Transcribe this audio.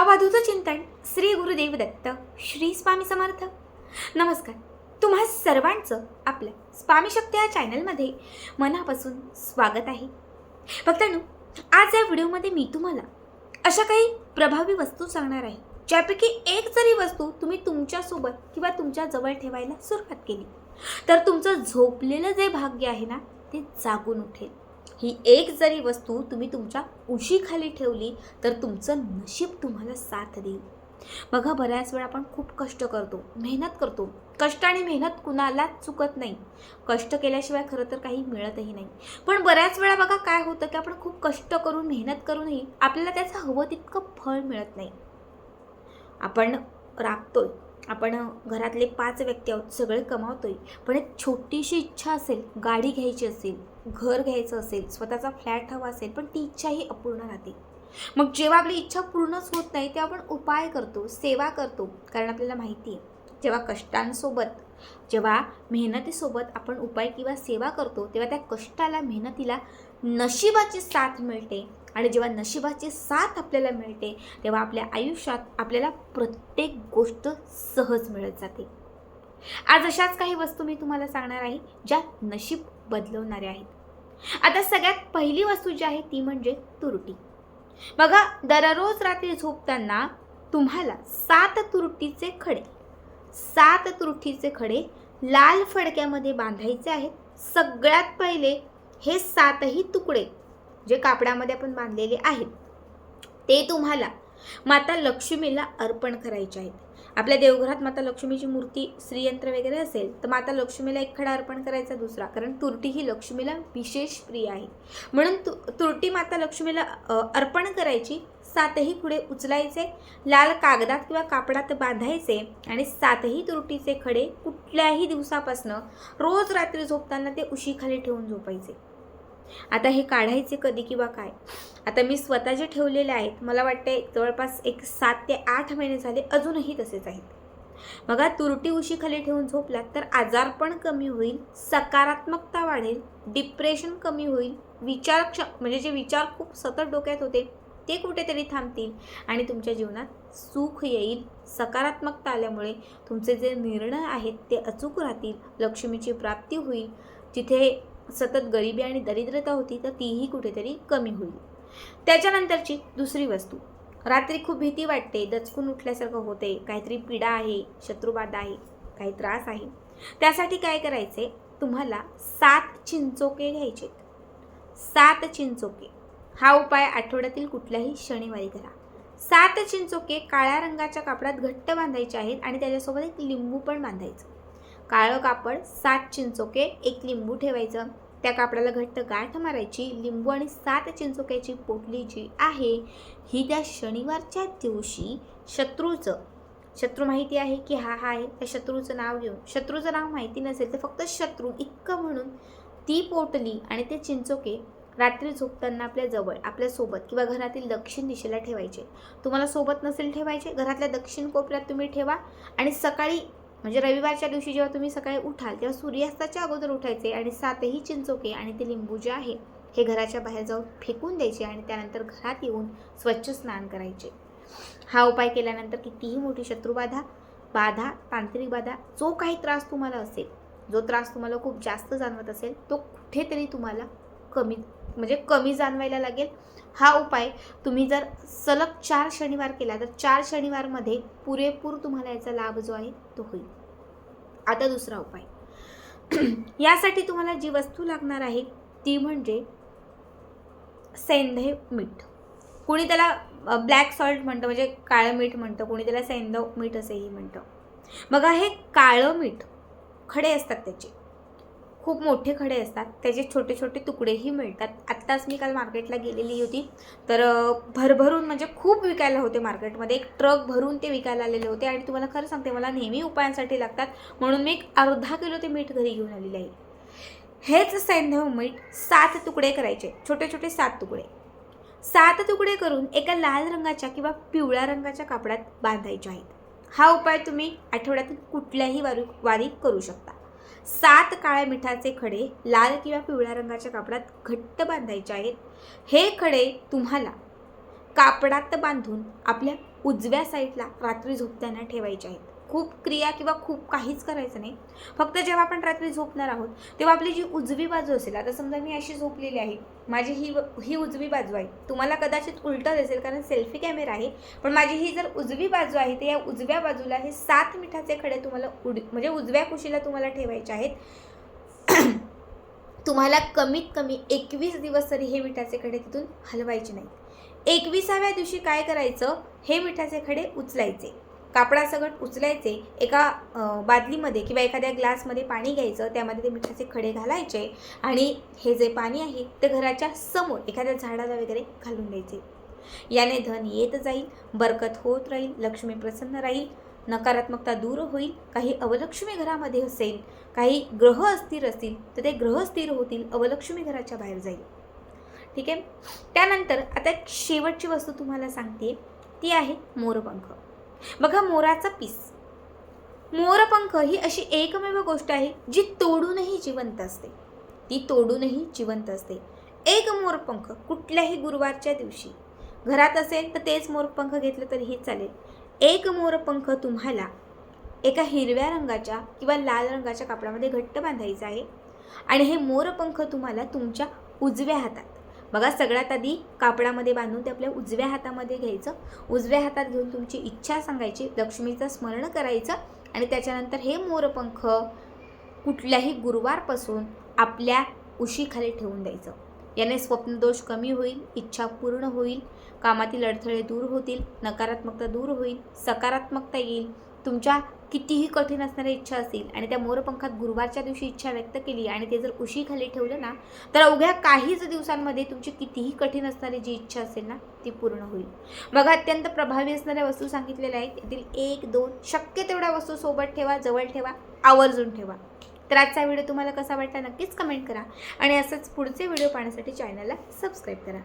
अवधूत चिंतन श्री गुरुदेव दत्त श्री स्वामी समर्थ. नमस्कार. तुम्हा सर्वांचं आपल्या स्वामी शक्ती या चॅनलमध्ये मनापासून स्वागत आहे. भक्तांनो आज या व्हिडिओमध्ये मी तुम्हाला अशा काही प्रभावी वस्तू सांगणार आहे ज्यापैकी एक जरी वस्तू तुम्ही तुमच्यासोबत किंवा तुमच्या जवळ ठेवायला सुरुवात केली. तर तुमचं झोपलेलं जे भाग्य आहे ना ते जागून उठेल. ही एक जरी वस्तू तुम्ही तुमच्या उशीखाली ठेवली तर तुमचं नशीब तुम्हाला साथ देईल. बघा बऱ्याच वेळा आपण खूप कष्ट करतो मेहनत करतो. कष्ट आणि मेहनत कुणालाच चुकत नाही. कष्ट केल्याशिवाय खरं तर काही मिळतही नाही. पण बऱ्याच वेळा बघा काय होतं की आपण खूप कष्ट करून मेहनत करूनही आपल्याला त्याचं हवं तितकं फळ मिळत नाही. आपण राबतोय आपण घरातले पाच व्यक्ती आहोत सगळे कमावतोय. पण एक छोटीशी इच्छा असेल गाडी घ्यायची असेल घर घ्यायचं असेल स्वतःचा फ्लॅट हवा असेल पण ती इच्छाही अपूर्ण राहते. मग जेव्हा आपली इच्छा पूर्णच होत नाही तेव्हा आपण उपाय करतो सेवा करतो कारण आपल्याला माहिती आहे. जेव्हा कष्टांसोबत जेव्हा मेहनतीसोबत आपण उपाय किंवा सेवा करतो तेव्हा त्या कष्टाला मेहनतीला नशिबाची साथ मिळते. आणि जेव्हा नशिबाची साथ आपल्याला मिळते तेव्हा आपल्या आयुष्यात आपल्याला प्रत्येक गोष्ट सहज मिळत जाते. आज अशाच काही वस्तू मी तुम्हाला सांगणार आहे ज्या नशीब बदलवणाऱ्या आहेत. आता सगळ्यात पहिली वस्तू जी आहे ती म्हणजे तुरटी. बघा दररोज रात्री झोपताना तुम्हाला सात तुरटीचे खडे. सात तुरटीचे खडे लाल फडक्यामध्ये बांधायचे आहेत. सगळ्यात पहिले हे सातही तुकडे जे कापडामध्ये आपण बांधलेले आहेत ते तुम्हाला माता लक्ष्मीला अर्पण करायचे आहेत. आपल्या देवघरात माता लक्ष्मीची मूर्ती श्रीयंत्र वगैरे असेल तर माता लक्ष्मीला एक खडा अर्पण करायचा दुसरा कारण तुरटी ही लक्ष्मीला विशेष प्रिय आहे. म्हणून तु तुरटी माता लक्ष्मीला अर्पण करायची सातही पुढे उचलायचे लाल कागदात किंवा कापडात बांधायचे आणि सातही तुरटीचे खडे कुठल्याही दिवसापासनं रोज रात्री झोपताना ते उशीखाली ठेवून झोपायचे. आता हे काढायचे कधी किंवा काय? आता मी स्वतः जे ठेवलेले आहेत मला वाटते जवळपास एक सात ते आठ महिने झाले अजूनही तसेच आहेत. बघा तुरटी उशीखाली ठेवून झोपलात तर आजारपण कमी होईल सकारात्मकता वाढेल डिप्रेशन कमी होईल विचार क्ष म्हणजे जे विचार खूप सतत डोक्यात होते ते कुठेतरी थांबतील आणि तुमच्या जीवनात सुख येईल. सकारात्मकता आल्यामुळे तुमचे जे निर्णय आहेत ते अचूक राहतील. लक्ष्मीची प्राप्ती होईल. जिथे सतत गरिबी आणि दरिद्रता होती तर तीही कुठेतरी कमी होईल. त्याच्यानंतरची दुसरी वस्तू. रात्री खूप भीती वाटते. दचकून उठल्यासारखं होते. काहीतरी पीडा आहे शत्रुबाधा आहे काही त्रास आहे. त्यासाठी काय करायचे? तुम्हाला सात चिंचोके घ्यायचे सात चिंचोके. हा उपाय आठवड्यातील कुठल्याही शनिवारी करा. सात चिंचोके काळ्या रंगाच्या कापडात घट्ट बांधायचे आहेत आणि त्याच्यासोबत एक लिंबू पण बांधायचं. काळं कापड सात चिंचोके एक लिंबू ठेवायचं. त्या कापडाला घट्ट गाठ मारायची. लिंबू आणि सात चिंचोक्याची पोटली जी आहे ही त्या शनिवारच्या दिवशी शत्रूचं. शत्रू माहिती आहे की हा हा आहे. त्या शत्रूचं नाव घेऊन. शत्रूचं नाव माहिती नसेल तर फक्त शत्रू इतकं म्हणून ती पोटली आणि ते चिंचोके रात्री झोपताना आपल्या जवळ आपल्यासोबत किंवा घरातील दक्षिण दिशेला ठेवायचे. तुम्हाला सोबत नसेल ठेवायचे घरातल्या दक्षिण कोपऱ्यात तुम्ही ठेवा आणि सकाळी म्हणजे रविवारच्या दिवशी जेव्हा तुम्ही सकाळी उठाल तेव्हा सूर्यास्ताच्या अगोदर उठायचे आणि सातही चिंचोके आणि ते लिंबू जे आहे हे घराच्या बाहेर जाऊन फेकून द्यायचे आणि त्यानंतर घरात येऊन स्वच्छ स्नान करायचे. हा उपाय केल्यानंतर कितीही मोठी शत्रुबाधा बाधा तांत्रिक बाधा जो काही त्रास तुम्हाला असेल जो त्रास तुम्हाला खूप जास्त जाणवत असेल तो कुठेतरी तुम्हाला कमी म्हणजे कमी जाणवायला लागेल. हा उपाय तुम्ही जर सलग चार शनिवार केला तर चार शनिवारमध्ये पुरेपूर तुम्हाला याचा लाभ जो आहे तो होईल. आता दुसरा उपाय. यासाठी तुम्हाला जी वस्तू लागणार आहे ती म्हणजे सेंधे मीठ. कोणी त्याला ब्लॅक सॉल्ट म्हणतं म्हणजे काळं मीठ म्हणतं कोणी त्याला सेंधव मीठ असेही म्हणतं. बघा हे काळं मीठ खडे असतात त्याचे. खूप मोठे खडे असतात. त्याचे छोटे छोटे तुकडेही मिळतात. आत्ताच मी काल मार्केटला गेलेली होती. तर भरभरून म्हणजे खूप विकायला होते मार्केटमध्ये. एक ट्रक भरून ते विकायला आलेले होते आणि तुम्हाला खरं सांगते मला नेहमी उपायांसाठी लागतात. म्हणून मी एक अर्धा किलो ते मीठ घरी घेऊन आलेले आहे. हेच सैंधव मीठ सात तुकडे करायचे. छोटे छोटे सात तुकडे. सात तुकडे करून एका लाल रंगाच्या किंवा पिवळ्या रंगाच्या कापडात बांधायचे आहेत. हा उपाय तुम्ही आठवड्यातून कुठल्याही वारी करू शकता. सात काळ्या मिठाचे खडे लाल किंवा पिवळ्या रंगाच्या कापडात घट्ट बांधायचे आहेत. हे खडे तुम्हाला कापडात बांधून आपल्या उजव्या साईडला रात्री झोपताना ठेवायचे आहेत. खूप क्रिया किंवा खूप काहीच करायचं नाही. फक्त जेव्हा आपण रात्री झोपणार आहोत तेव्हा आपली जी उजवी बाजू असेल आता समजा मी अशी झोपलेली आहे माझी ही ही उजवी बाजू आहे. तुम्हाला कदाचित उलटं दिसेल कारण सेल्फी कॅमेरा आहे. पण माझी ही जर उजवी बाजू आहे तर या उजव्या बाजूला हे सात मिठाचे खडे तुम्हाला उड म्हणजे उजव्या कुशीला तुम्हाला ठेवायचे आहेत. तुम्हाला कमीत कमी एकवीस दिवस तरी हे मिठाचे खडे तिथून हलवायचे नाहीत. एकविसाव्या दिवशी काय करायचं? हे मिठाचे खडे उचलायचे. कापडासकट उचलायचे एका बादलीमध्ये किंवा एखाद्या ग्लासमध्ये पाणी घ्यायचं त्यामध्ये ते मिठाचे खडे घालायचे आणि हे जे पाणी आहे ते घराच्या समोर एखाद्या झाडाला वगैरे घालून द्यायचे. याने धन येत जाईल बरकत होत राहील लक्ष्मी प्रसन्न राहील नकारात्मकता दूर होईल काही अवलक्ष्मी घरामध्ये असेल काही ग्रह अस्थिर असतील तर ते ग्रह स्थिर होतील अवलक्ष्मी घराच्या बाहेर जाईल. ठीक आहे? त्यानंतर आता एक शेवटची वस्तू तुम्हाला सांगते ती आहे मोरपंख. बघा मोराचा पीस. मोरपंख ही अशी एकमेव गोष्ट आहे जी तोडूनही जिवंत असते. ती तोडूनही जिवंत असते. एक मोरपंख कुठल्याही गुरुवारच्या दिवशी घरात असेल तर तेच मोरपंख घेतलं तरीही चालेल. एक मोरपंख तुम्हाला एका हिरव्या रंगाच्या किंवा लाल रंगाच्या कापडामध्ये घट्ट बांधायचं आहे आणि हे मोरपंख तुम्हाला तुमच्या उजव्या हातात बघा सगळ्यात आधी कापडामध्ये बांधून ते आपल्या उजव्या हातामध्ये घ्यायचं. उजव्या हातात घेऊन तुमची इच्छा सांगायची लक्ष्मीचं स्मरण करायचं आणि त्याच्यानंतर हे मोरपंख कुठल्याही गुरुवारपासून आपल्या उशीखाली ठेवून द्यायचं. याने स्वप्नदोष कमी होईल इच्छा पूर्ण होईल कामातील अडथळे दूर होतील नकारात्मकता दूर होईल सकारात्मकता येईल तुमच्या कितीही कठीण असणाऱ्या इच्छा असतील आणि त्या मोरपंखात गुरुवारच्या दिवशी इच्छा व्यक्त केली आणि ते जर उशीखाली ठेवलं ना तर अवघ्या काहीच दिवसांमध्ये तुमची कितीही कठीण असणारी जी इच्छा असेल ना ती पूर्ण होईल. बघा अत्यंत प्रभावी असणाऱ्या वस्तू सांगितलेल्या आहेत. यातील एक दोन शक्य तेवढ्या वस्तू सोबत ठेवा जवळ ठेवा आवर्जून ठेवा. तर आजचा व्हिडिओ तुम्हाला कसा वाटला नक्कीच कमेंट करा आणि असंच पुढचे व्हिडिओ पाहण्यासाठी चॅनलला सबस्क्राईब करा.